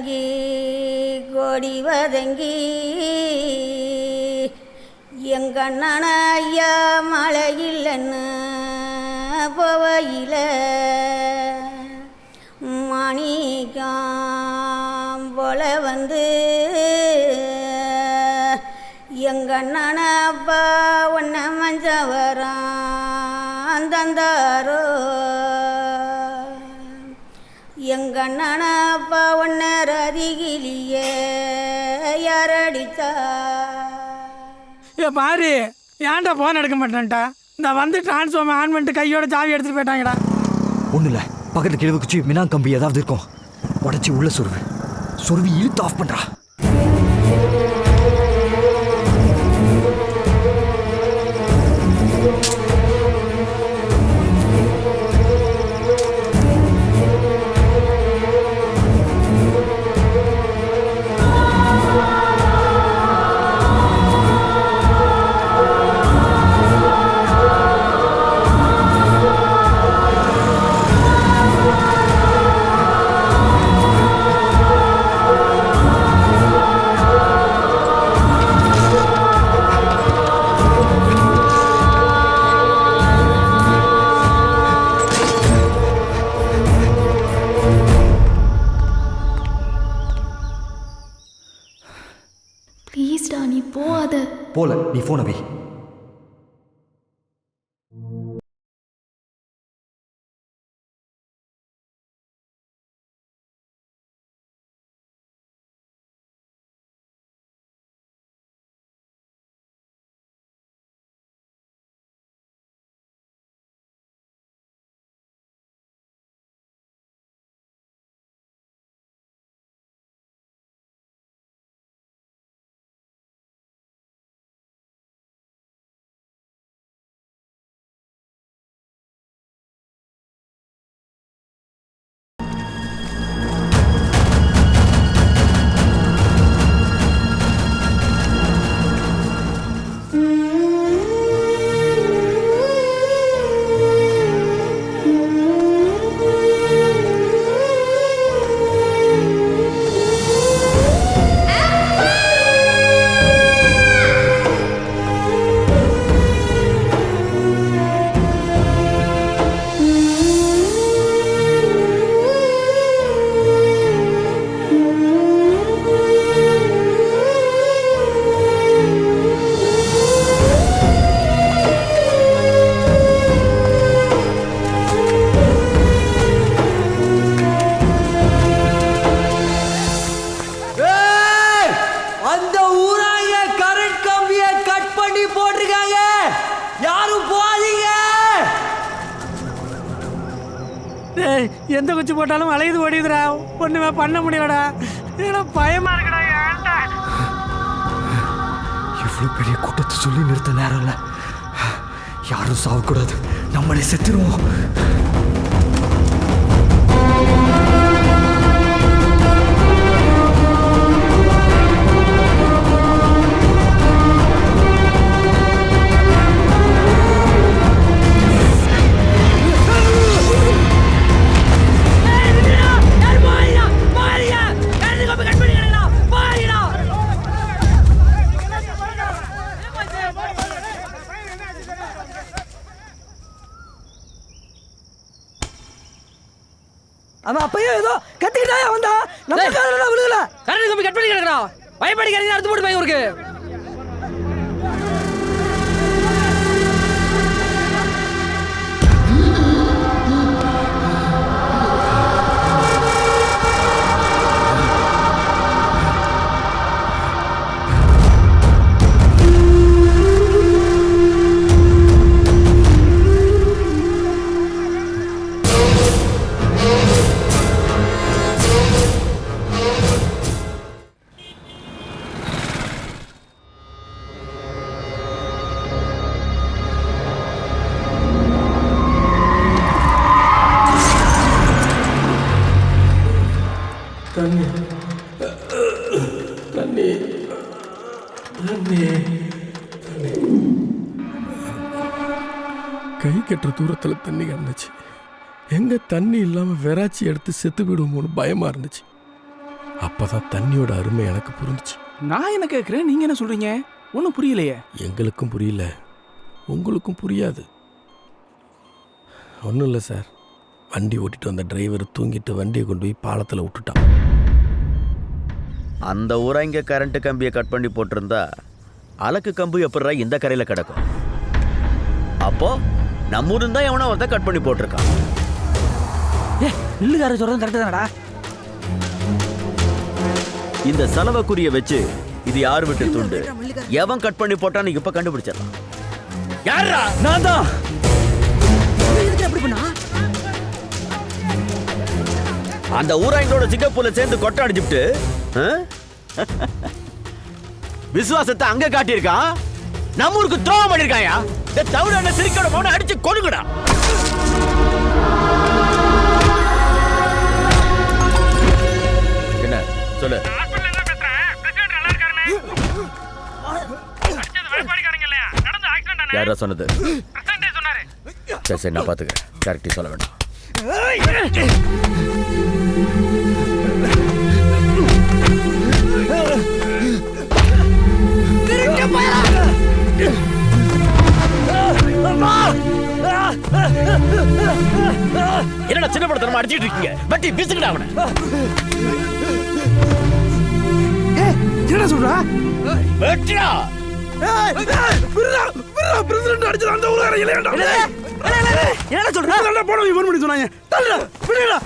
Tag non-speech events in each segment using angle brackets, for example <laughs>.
வதங்கி கொடி வதங்கி எங்கண்ணன ஐயா மழை இல்லைன்னு போவையில் மாணிக்கம் போல வந்து எங்கண்ணன அப்பா ஒன்ன மஞ்சவரம் தந்தாரோ? அப்பா ஒன்ன ரதிகிலியே யாரடிச்சா ஏ பாரு ஏன்டா ஃபோன் எடுக்க மாட்டேன்ட்டா இந்த வந்து டிரான்ஸ்ஃபார்மர் ஆன் பண்ணிட்டு கையோட சாவி எடுத்துட்டு போயிட்டாங்கடா. ஒன்றும் இல்லை பக்கத்து கிழவு குச்சி மினா கம்பி ஏதாவது இருக்கும். உடச்சி உள்ள சொருவு. சொருவி இழுத்து ஆஃப் பண்ணுறா போல நீ ஃபோனை வை. டேய் எந்த குச்சி போட்டாலும் வளையுது ஓடிதுடா ஒன்றுமே பண்ண முடியலடா. ஏன்னா பயமா இருக்கடா ஏன்டா பெரிய கூட்டத்தை சொல்லி நிறுத்த நேரம் இல்லை. யாரும் சாவக்கூடாது. நம்மளே செத்துருவோம். கத்திக்கிட்டாயா வந்தா நம்ம காதுல விழுகல. கரண்ட் கம்பி கட் பண்ணி கிடக்குறா பயப்படிக்கிறீங்க அடுத்து போட்டு போய் இருக்கு கை கட்டுற தூரத்துல தண்ணி கிடந்துச்சு. எங்க தண்ணி இல்லாம வெறாச்சி எடுத்து செத்து விடுவோமோன்னு பயமா இருந்துச்சு. அப்பதான் தண்ணியோட அருமை எனக்கு புரிஞ்சுச்சு. நான் என்ன கேட்குறேன் நீங்க என்ன சொல்றீங்க? ஒன்றும் புரியலையே. எங்களுக்கும் புரியல. உங்களுக்கும் புரியாது. ஒன்றும் இல்லை சார். வண்டி ஓட்டிட்டு வந்த டிரைவர் தூங்கிட்டு வண்டியை கொண்டு போய் பாலத்தில் விட்டுட்டான். அந்த ஊரா இங்க கரண்ட் கம்பியை கட் பண்ணி போட்டிருந்தா அலக்கு கம்பு எப்படிடா இந்த கரையில கிடக்கும்? அப்போ நம்ம ஊரு தான் எவனோ ஒருத்தன் கட் பண்ணி போட்டிருக்கான். ஏ நில்லுக்கார சொல்றது கரெக்டு தானடா? இந்த செலவுக்குரிய வச்சு இது யார் விட்டு துண்டு? எவன் கட் பண்ணி போட்டான்னு இப்ப கண்டுபிடிச்சிடலாம். யாரா நான் தான். அந்த ஊராங்களோட சிங்கப்பூர்ல சேர்ந்து கொட்டை அடிச்சுட்டு? விசுவாசத்தை அங்க காட்டியிருக்கான். நம்ம ஊருக்கு துரோகம் பண்ணிருக்காயா இந்த தவிர சிரிக்கோட மௌன அடிச்சு கொழுங்கடா என்ன? சொல்லு. யாரா சொன்னது? சரி சரி நான் பாத்துக்கிறேன் கரெக்டி சொல்ல வேண்டாம். என்னடா சின்ன படத்தனமா அடிச்சிட்டு இருக்கீங்க? பட்டி பிசுக்கடா அவனை. என்ன சொல்றா? வெட்டுடா. பிரசிடண்ட் அடிச்சது அந்த ஊரார இல்லையாண்டா என்ன சொல்ற? தள்ளடா போனவங்க ஃபோன் பண்ணி சொன்னாங்க. தள்ளடா விடுடா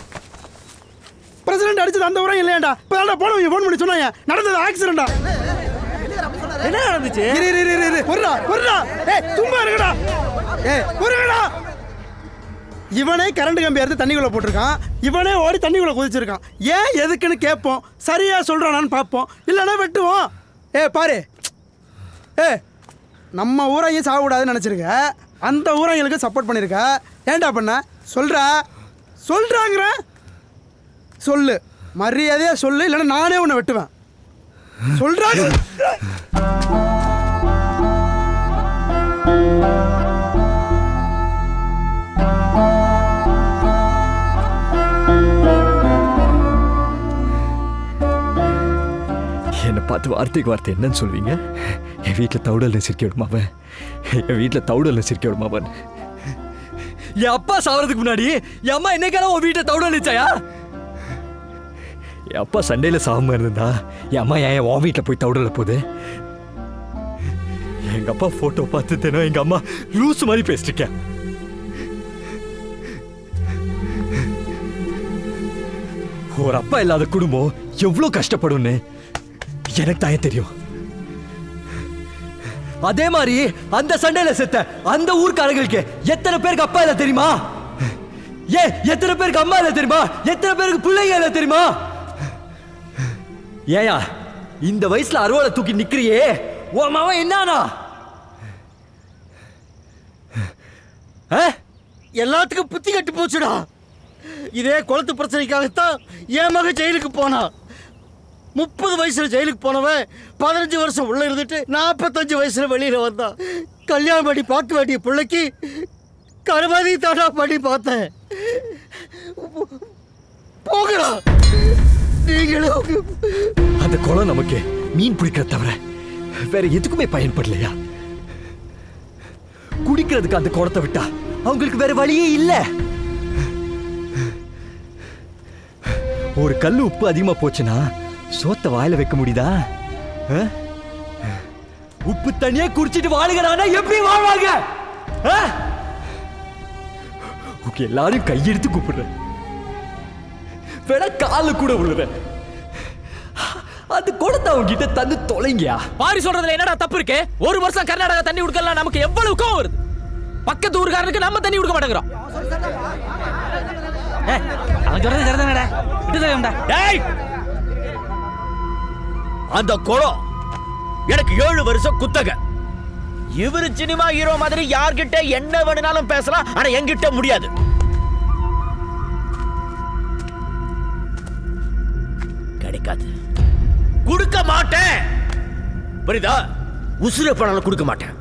அடிச்சது அந்த ஊரா இல்லையாண்டா இப்ப போனவங்க ஃபோன் பண்ணி சொன்னாங்க. நடந்தது ஆக்சிடென்டா என்ன நடந்துச்சு? இரு இரு இரு இரு ஏய் சும்மா இருங்கடா. ஏய் பொறுங்கடா. இவனே கரண்ட் கம்பி எடுத்து தண்ணிக்குள்ள போட்டிருக்கான். இவனே ஓடி தண்ணிக்குள்ள குதிச்சிருக்கான். ஏன் எதுக்குன்னு கேட்போம். சரியா சொல்றானான்னு பார்ப்போம். இல்லைன்னா வெட்டுவோம். ஏ பாரு. ஏ நம்ம ஊரையும் சாகக்கூடாதுன்னு நினச்சிருக்க. அந்த ஊரைங்களுக்கு சப்போர்ட் பண்ணியிருக்க ஏன்டா பண்ண? சொல்றா. சொல்றாங்கிற. சொல்லு. மரியாதையா சொல்லு. இல்லைன்னா நானே உன்னை வெட்டுவேன். சொல்றாங்க <laughs> <laughs> பார்த்து வார்த்தைக்கு வார்த்தை என்னன்னு சொல்வீங்க? என் வீட்டில் தவுடல் சிரிக்க விடுமாவன் என் வீட்டில் தவுடல் சிரிக்க விடுமாவன் என் அப்பா சாவறதுக்கு முன்னாடி என் அம்மா என்னைக்கான உன் வீட்டில் தவுடல் நிச்சாயா? என் அப்பா சண்டையில் சாகாம இருந்தா என் அம்மா ஏன் உன் வீட்டில் போய் தவுடல போகுது எங்க அப்பா போட்டோ பார்த்து தினம் எங்க அம்மா லூஸ் மாதிரி பேசிருக்கேன் ஒரு அப்பா இல்லாத குடும்பம் எவ்வளோ கஷ்டப்படும்னு எனக்கு தான் தெரியும். அதே மாதிரி அந்த சண்டையில செத்த அந்த ஊர்க்காரங்களுக்கு எத்தனை பேருக்கு அப்பா இல்லை தெரியுமா? ஏ எத்தனை பேருக்கு அம்மா இல்லை தெரியுமா? எத்தனை பேருக்கு பிள்ளைங்க இல்லை தெரியுமா? ஏயா இந்த வயசுல அறுவலை தூக்கி நிக்கிறியே. உன் மாவன் என்னானா ஆ? எல்லாத்துக்கும் புத்தி கட்டு போச்சுடா. இதே குளத்து பிரச்சனைக்காகத்தான் என் மக ஜெயிலுக்கு போனா முப்பது வயசுல ஜெயிலுக்கு போனவன் பதினஞ்சு வருஷம் உள்ள இருந்துட்டு நாற்பத்தஞ்சு வயசுல வெளியில வந்தான். கல்யாணம் பண்ணி பார்க்க வேண்டிய பிள்ளைக்கு கருமதி தாடா பண்ணி பார்த்தேன். போகடா நீங்களும் அந்த குளம் நமக்கு மீன் பிடிக்கிற தவிர வேற எதுக்குமே பயன்படலையா? குடிக்கிறதுக்கு அந்த குளத்தை விட்டா அவங்களுக்கு வேற வழியே இல்லை. ஒரு கல் உப்பு அதிகமா போச்சுன்னா சோத்த வாயில வைக்க முடியுதா? உப்பு தண்ணியே குடிச்சிட்டு வாழுகிறானா? எப்படி வாழ்வாங்க? உங்க எல்லாரும் கையெடுத்து கூப்பிடுறேன். வேணா கால கூட விழுறேன் அது கொடுத்த அவங்க கிட்ட தந்து தொலைங்கயா? பாரி சொல்றதுல என்னடா தப்பு இருக்கு? ஒரு வருஷம் கர்நாடகா தண்ணி கொடுக்கலாம் நமக்கு எவ்வளவு கோவம் வருது? பக்கத்து ஊருக்காரனுக்கு நம்ம தண்ணி கொடுக்க மாட்டேங்கிறோம். அவன் சொல்றது சரிதானடா? விட்டு டேய் அந்த குளம் எனக்கு ஏழு வருஷம் குத்தகை. இவரு சினிமா ஹீரோ மாதிரி யார்கிட்ட என்ன வேணும்னாலும் பேசலாம் ஆனா என்கிட்ட முடியாது. கிடைக்காது. கொடுக்க மாட்டேன். புரியுதா? உசுர பணம் கொடுக்க மாட்டேன்.